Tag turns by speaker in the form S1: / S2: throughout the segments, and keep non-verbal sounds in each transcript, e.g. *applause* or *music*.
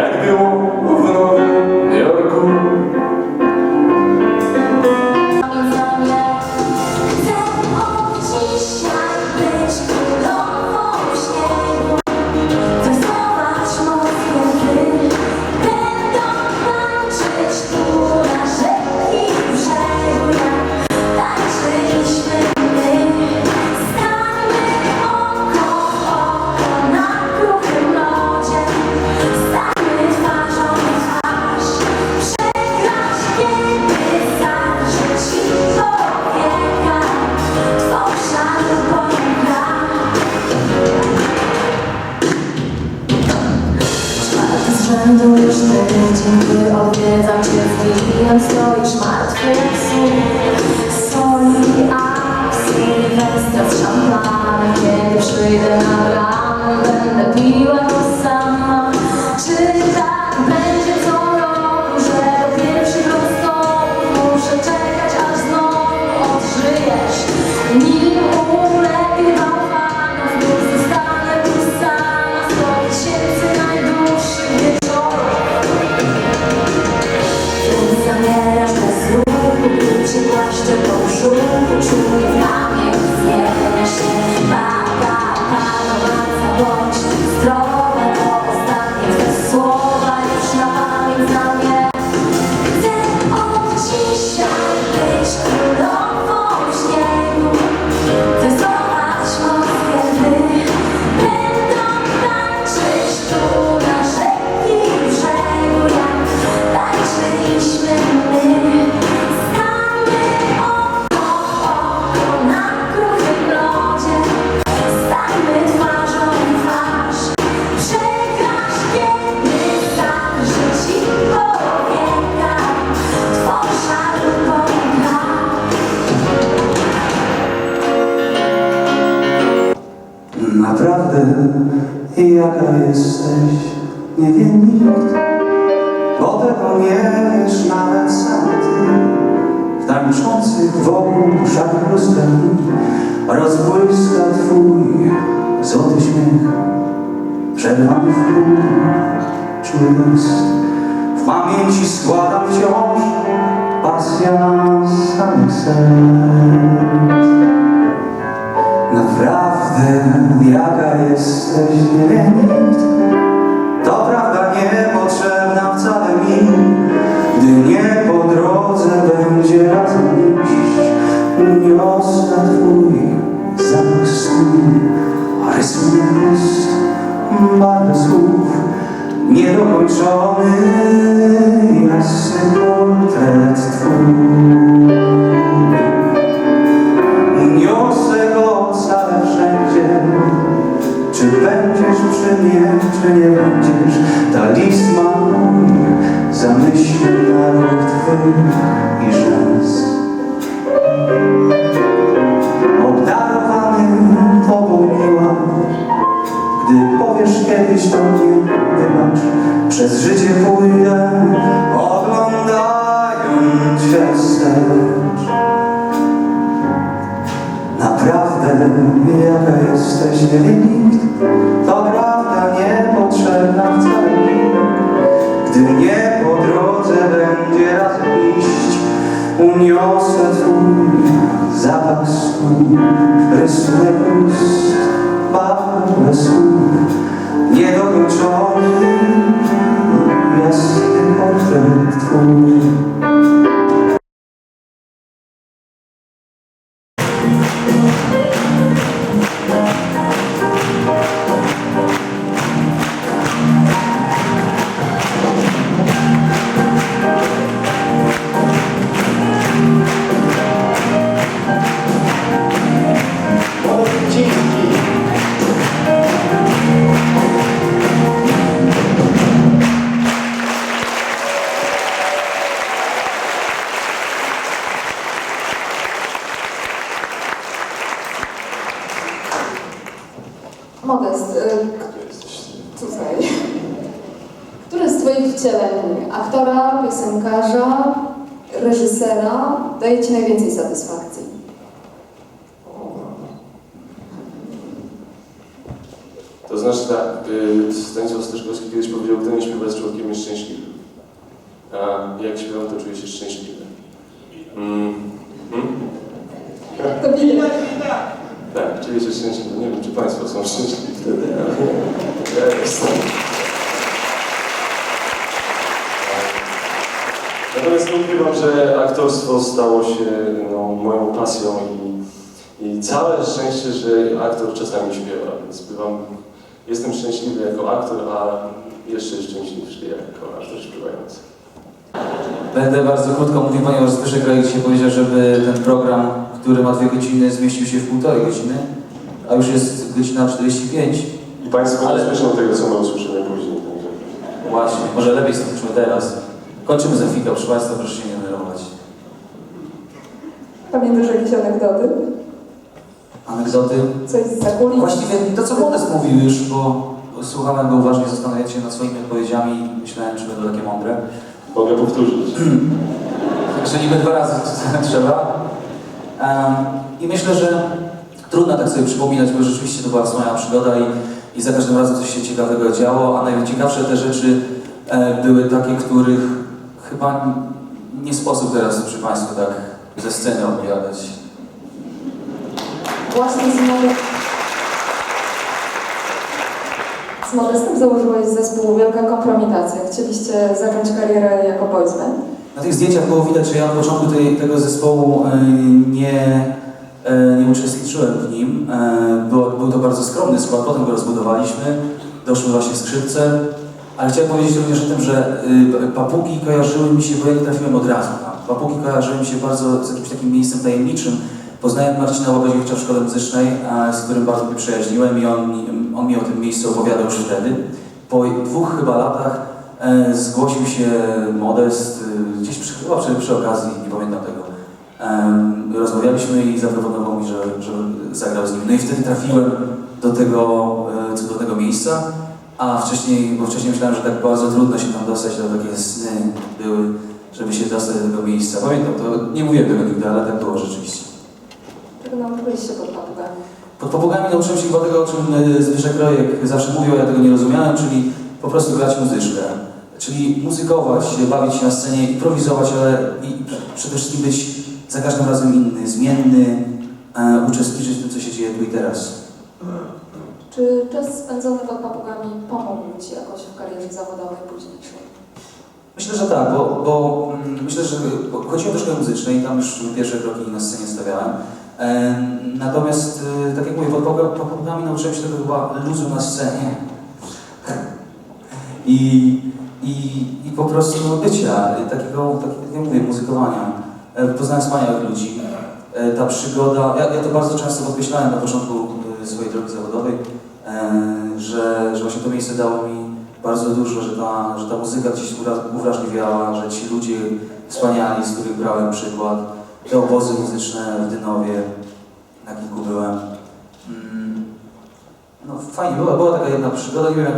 S1: Aleluia. Czwarty z rzędu już tydzień, gdy odwiedzam cię Zwijam, stoisz martwy jak słuch Soli, a Sylwestra z szampanem Kiedy przyjdę na bramę, będę piła
S2: Naprawdę, jaka jesteś, nie wie nikt, bo tego nie wiesz nawet sam ty. W tańczących wokół szarach rozgrani rozbłyska twój złoty śmiech, przerwany w czuły jest. W pamięci składam wciąż pasja samych serc. Jaka jesteś, nie. To prawda niepotrzebna wcale mi, gdy nie po drodze będzie razem iść. Uniosę twój zapach snu, rysunek ust, barwę słów, niedokończony jasny portret twój. Nie będziesz. Talisman Zamyślił naród twój i rzęs Obdarowany tobą miła Gdy powiesz kiedyś do mnie Wybacz, przez życie pójdę Oglądając się wstecz. Naprawdę, jaka jesteś, nikt
S3: resueltos Staszkowski kiedyś powiedział, kto nie śpiewa z człowiekiem jest szczęśliwy. A jak śpiewam, to czuję się szczęśliwy. Mm. Mm?
S4: To widać.
S3: Tak, czuję się szczęśliwy. Nie wiem, czy Państwo są szczęśliwi wtedy, ale ja jestem. Natomiast nie ukrywam, że aktorstwo stało się no, moją pasją i, i całe szczęście, że aktor czasami śpiewa, więc bywam, jestem szczęśliwy jako aktor, a jeszcze szczęśliwszy jako aktor śpiewający.
S2: Będę bardzo krótko mówił, ponieważ Zbyszek Rajek dzisiaj powiedział, żeby ten program, który ma dwie godziny, zmieścił się w półtorej godziny, a już jest godzina 45.
S3: I Państwo
S2: Ale-
S3: nie słyszą tego, co my usłyszymy później. Także.
S2: Właśnie, może lepiej skończymy teraz. Kończymy za chwilkę, proszę Państwa, proszę się nie denerwować.
S4: Pamiętasz jakieś anegdoty?
S2: Anegdoty.
S4: Coś z zakulis?
S2: Właściwie to, co Modest mówił już, bo słuchałem go uważnie, zastanawiając się nad swoimi odpowiedziami, myślałem, czy będą takie mądre.
S3: Mogę powtórzyć. *clears throat*
S2: Także niby dwa razy *laughs* trzeba. Em, I myślę, że trudno tak sobie przypominać, bo rzeczywiście to była wspaniała przygoda i, i za każdym razem coś się ciekawego działo, a najciekawsze te rzeczy e, były takie, których chyba nie sposób teraz przy Państwu tak ze sceny opowiadać.
S4: Właśnie z, z Modestem założyłeś zespół Wielka Kompromitacja. Chcieliście zacząć karierę jako boysband?
S2: Na tych zdjęciach było widać, że ja na początku tej, tego zespołu e, nie, e, nie uczestniczyłem w nim. E, było, był to bardzo skromny skład, potem go rozbudowaliśmy, doszły właśnie skrzypce, ale chciałem powiedzieć również o tym, że papugi kojarzyły mi się, bo ja nie trafiłem od razu. Papugi kojarzyły mi się bardzo z jakimś takim miejscem tajemniczym. Poznałem Marcina Łabaziewicza w szkole muzycznej, z którym bardzo mnie przyjaźniłem i on, on mi o tym miejscu opowiadał już wtedy. Po dwóch chyba latach e, zgłosił się Modest, e, gdzieś przy, chyba przy, przy okazji, nie pamiętam tego. Rozmawialiśmy i zaproponował mi, że, że zagrał z nim. No i wtedy trafiłem do tego, e, cudownego miejsca, a wcześniej, bo wcześniej myślałem, że tak bardzo trudno się tam dostać, to takie sny były, żeby się dostać do tego miejsca. Pamiętam to, nie mówiłem tego nigdy, ale tak było rzeczywiście.
S4: Czego nauczyliście pod papugami?
S2: Pod papugami nauczyłem się chyba tego, o czym y, Zbyszek Rojek zawsze mówił, a ja tego nie rozumiałem, czyli po prostu grać muzyczkę. Czyli muzykować, bawić się na scenie, improwizować, ale i przede wszystkim być za każdym razem inny, zmienny, e, uczestniczyć w tym, co się dzieje tu i teraz.
S4: Czy czas spędzony pod papugami pomógł Ci jakoś w karierze zawodowej późniejszej?
S2: Myślę, że tak, bo, bo mm, myślę, że do szkoły muzycznej i tam już pierwsze kroki na scenie stawiałem. Natomiast, e, tak jak mówię, pod papugami nauczyłem się tego chyba luzu na scenie. I, i, i po prostu bycia, e, takiego, tak jak ja mówię, muzykowania. E, poznałem wspaniałych ludzi. E, ta przygoda, ja, ja to bardzo często podkreślałem na początku e, swojej drogi zawodowej, e, że, że właśnie to miejsce dało mi bardzo dużo, że ta, że ta muzyka gdzieś uwrażliwiała, że ci ludzie wspaniali, z których brałem przykład, te obozy muzyczne w Dynowie, na kilku byłem. Mm, No fajnie, była, była taka jedna przygoda, nie wiem jak,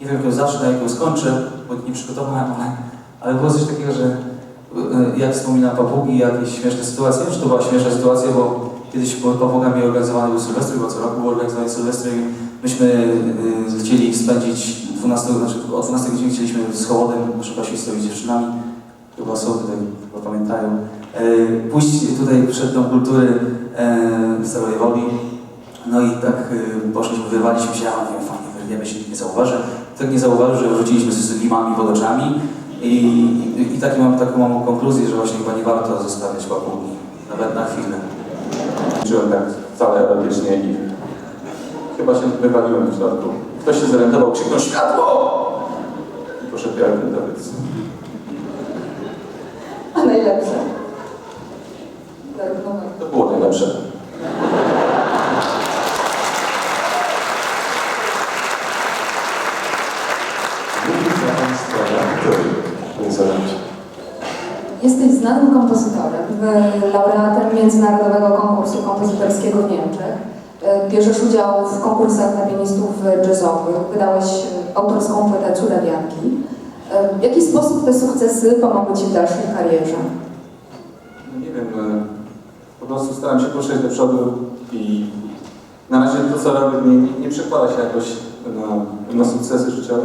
S2: nie wiem jak ją zacznę, jak ją skończę, bo nie przygotowałem, ale, ale było coś takiego, że e, jak wspominam papugi, jakieś śmieszne sytuacje, wiem, to była śmieszna sytuacja, bo kiedyś papugami organizowany był Sylwestr, bo co roku był organizowany Sylwestr i myśmy y, chcieli spędzić 12, znaczy o 12 godzinie chcieliśmy z Hołodem, proszę Państwa, z dziewczynami, chyba są tutaj, chyba pamiętają, e, pójść tutaj przed Dom Kultury e, w Starowej Woli. No i tak e, poszliśmy, wyrwaliśmy się, a mówię, fajnie, wyrwiemy się, nikt nie zauważy. Tak nie zauważył, że wróciliśmy z limami pod oczami i, i, i taki mam, taką mam konkluzję, że właśnie chyba nie warto zostawiać papugi, nawet na chwilę.
S3: Czułem tak wcale erotycznie i chyba się wywaliłem w środku. Ktoś się zorientował, krzyknął światło! I poszedł więc
S4: A najlepsze? Darek numer.
S3: to było najlepsze. Mówi dla Państwa aktor, nie zależy.
S4: Jesteś znanym kompozytorem, laureatem Międzynarodowego Konkursu Kompozytorskiego w Niemczech. E, Bierzesz udział w konkursach dla pianistów jazzowych, wydałeś e, autorską płytę Cuda Wianki. E, W jaki sposób te sukcesy pomogły Ci w dalszej karierze?
S5: No nie wiem, e, po prostu staram się poszedć do przodu i na razie to, co robię, nie, nie, nie przekłada się jakoś na, na sukcesy życiowe.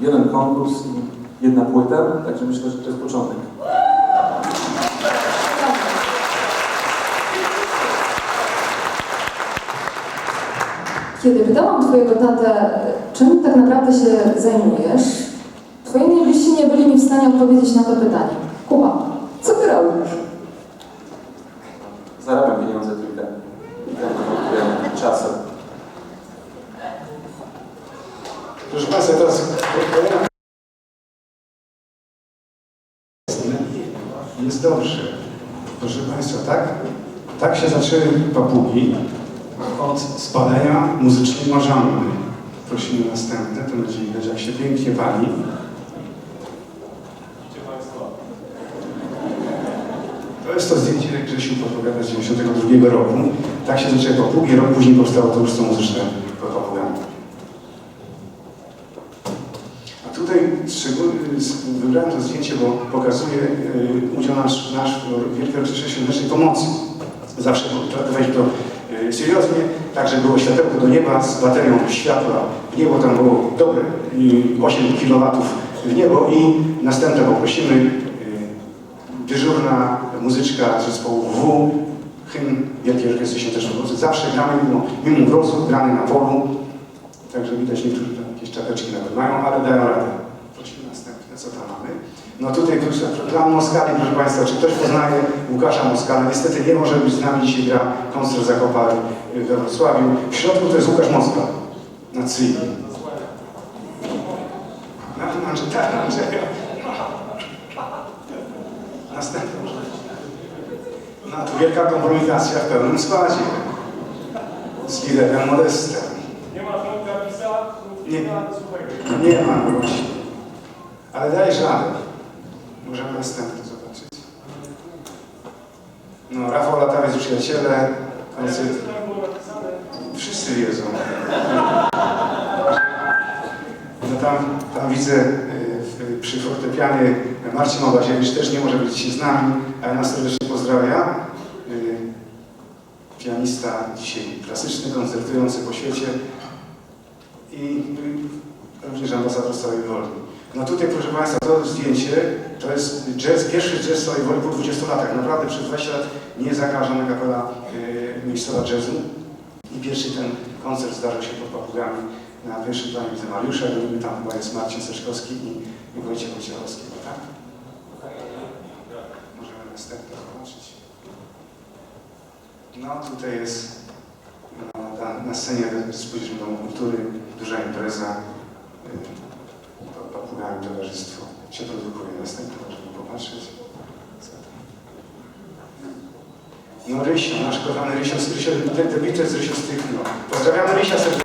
S5: Jeden konkurs i jedna płyta, także myślę, że to jest początek.
S4: Kiedy pytałam Twojego tatę, czym tak naprawdę się zajmujesz, Twoi najbliżsi nie byli mi w stanie odpowiedzieć na to pytanie. Kuba, co Ty robisz?
S5: Zarabiam pieniądze tu i tam. I tam kupuję czasem.
S6: Proszę Państwa, teraz kolejna jest dobrze. Proszę Państwa, tak, zaczęły papugi od spalenia muzycznej marzanny. Prosimy następne, to będzie widać, jak się pięknie pali. To jest to zdjęcie, jak Grzesiu podpowiada z 92 roku. Tak się zaczęły papugi, rok później powstało to już muzyczne pod papugami. A tutaj wybrałem to zdjęcie, bo pokazuje y, udział nasz, nasz w Wielkiej Orkiestrze Świątecznej Pomocy. Zawsze traktowałeś to y, serioznie, tak, że było światełko do nieba z baterią światła w niebo, tam było dobre y, 8 kW w niebo i następne poprosimy y, dyżurna muzyczka zespołu W, hymn Wielkiej Orkiestry Świątecznej Pomocy. Zawsze gramy mimo, mimo mrozu, gramy na polu, Także widać, niektórzy tam jakieś czapeczki nawet mają, ale dają radę. Prosimy następne, co tam mamy. No tutaj plan Moskali, proszę Państwa, czy ktoś poznaje Łukasza Moskala? Niestety nie może być z nami, dzisiaj gra koncert Zakopary we Wrocławiu. W środku to jest Łukasz Moskal, na Cyli. Na Andrzeja, Andrzeja. Następny. No wielka kompromitacja w pełnym składzie. Z liderem Modestem.
S3: Nie ma Franka Pisa,
S6: Nie. Nie ma. Ale dajesz radę. Możemy następny zobaczyć. No, Rafał Latawiec, przyjaciele, koncert. Wszyscy wiedzą. No tam, tam widzę y, przy fortepianie Marcin Obasiewicz też nie może być dzisiaj z nami, ale nas serdecznie pozdrawia. Y, Pianista dzisiaj klasyczny, koncertujący po świecie i y, również ambasador Stałej Woli. No tutaj proszę Państwa, to zdjęcie to jest jazz, pierwszy jazz Woli po 20 latach. Naprawdę przez 20 lat nie zagrała żadna kapela y, miejscowa jazzu. I pierwszy ten koncert zdarzył się pod papugami na pierwszym planie widzę Mariusza, i tam chyba jest Marcin Seczkowski i, i Wojciech Wojciechowski, tak? Możemy następne zobaczyć. No tutaj jest no, na, na scenie spójrzmy Domu Kultury, duża impreza, y, papugami towarzystwo się produkuje. Następne możemy popatrzeć. No Rysio, nasz kochany Rysio, Rysio te, te bite z Rysio styknął. Pozdrawiamy Rysia serdecznie.